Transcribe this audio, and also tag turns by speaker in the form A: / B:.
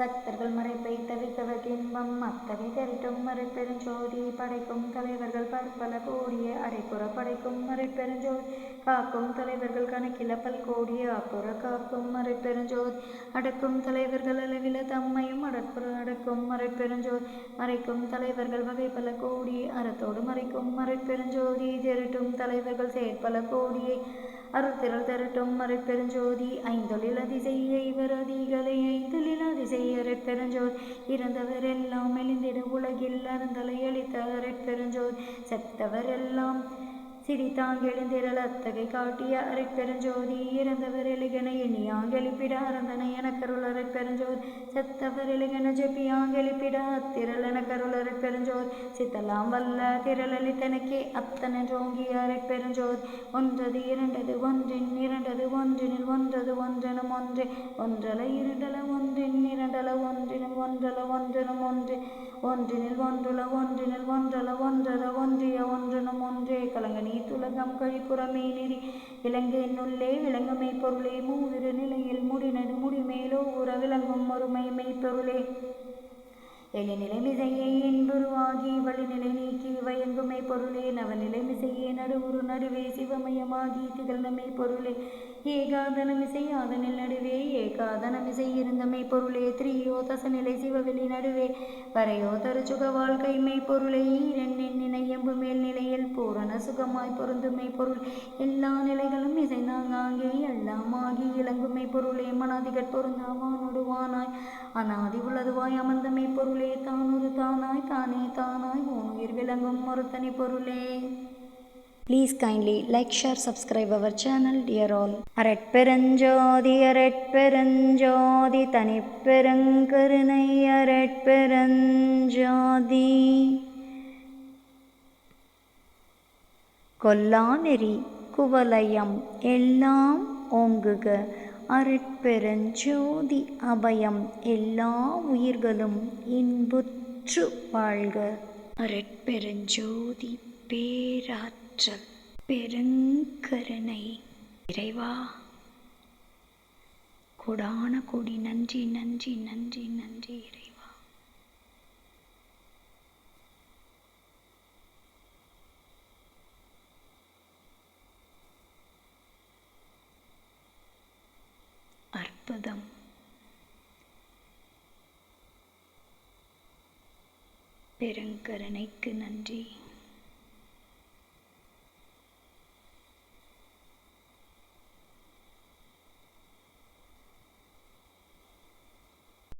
A: சக்தர்கள் மறைப்பை தவித்தவர் இன்பம் அத்தவி தவிட்டும் மறைப்பெருஞ்சோதி. படைக்கும் தலைவர்கள் பற்பல கோடிய அரைப்புற படைக்கும் மறைப்பெருஞ்சோதி. காக்கும் தலைவர்கள் கணக்கில பல்கோடிய அப்புற காக்கும் மறைப்பெருஞ்சோதி. அடக்கும் தலைவர்கள் அளவில தம்மையும் அடற்புற அடக்கும் மறைப்பெருஞ்சோதி. மறைக்கும் தலைவர்கள் வகை பல கோடி அறத்தோடு மறைக்கும் மறைப்பெருஞ்சோதி. திரட்டும் தலைவர்கள் செயற்பல கோடியை அருத்திரள் திரட்டும் மறைப்பெருஞ்சோதி. ஐந்தொழில் அதிசெய்ய இவர் அதிகளை ஐந்தொழில் பெருஞ்சோர் இறந்தவர் எல்லாம் மெலிந்திட உலகில் அருந்தலை அளித்தவரை பெருஞ்சோர் செத்தவர் எல்லாம் சிரித்தாங் எழுந்திரல் அத்தகை காட்டிய அரைப்பெருஞ்சோதி இறந்தவர் எலிகன எண்ணியாங் எழுப்பிட அறந்தனை எனக்கருள் அரைப்பெருஞ்சோதி. செத்தவர் எலிகன ஜெபியாங் எழுப்பிட அத்திரள் எனக்கருள் அரைப்பெருஞ்சோதி. சித்தலாம் வல்ல திரளளித்தனக்கே அத்தனென்றோங்கி அரைப்பெருஞ்சோதி. ஒன்றது இரண்டது ஒன்றின் இரண்டது ஒன்றினில் ஒன்றது ஒன்றெனும் ஒன்று. ஒன்றல இரண்டல ஒன்றின் இரண்டல ஒன்றினும் ஒன்றல ஒன்றெனும் ஒன்று. ஒன்றினில் ஒன்றுல ஒன்றினில் ஒன்றல ஒன்றர ஒன்றிய ஒன்றெனும் ஒன்றே. கலங்கனி துலகம் கழிப்புறமே நெறி. விலங்கு என்னுள்ளே பொருளே. மூவிரு நிலையில் முடி முடிமேலோ உற விளங்கும் ஒருமை மெய்ப்பொருளே. எளிநிலை மிசையை என்புருவாகி வழிநிலை நீக்கி வயங்குமை பொருளே. நவநிலை மிசையே நடுவுரு நடுவே சிவமயமாகி திகழ்ந்தமை பொருளே ஏகாதனமிசை ஆதனில் நடுவே. ஏகாதனமிசை இருந்தமை பொருளே திரியோ தசநிலை சிவவெளி நடுவே. வரையோ தருச்சுக வாழ்க்கை மெய் பொருளே இரண்டின் நினையம்பு மேல் பூரண சுகமாய் பொருந்துமை பொருள் எல்லா நிலைகளும் இசைந்தாங்காங்கே எல்லாமாகி இளங்குமை பொருளே மனாதிகட் பொருந்தாவானொடுவானாய் அனாதி உள்ளதுவாய் அமர்ந்தமை பொருளே தானொரு தானாய் தானே தானாய். உயிர் விளங்கும் ஒரு தனி பொருளே. Please kindly like, share, subscribe our channel, dear all. அரட்பெருஞ்சோதி அரட்பெருஞ்சோதி தனிப்பெருங்கருணை அரட்பெருஞ்சோதி கொல்லாநெறி குவலயம் எல்லாம் ஓங்குக. அரட்பெருஞ்சோதி அபயம் எல்லா உயிர்களும் இன்புற்று வாழ்க. அரட்பெருஞ்சோதி பேராற்றல் பெருங்கருணை. இறைவா கொடான கொடி. நன்றி நன்றி நன்றி நன்றி இறைவா. அற்புதம் பெருங்கருணைக்கு நன்றி.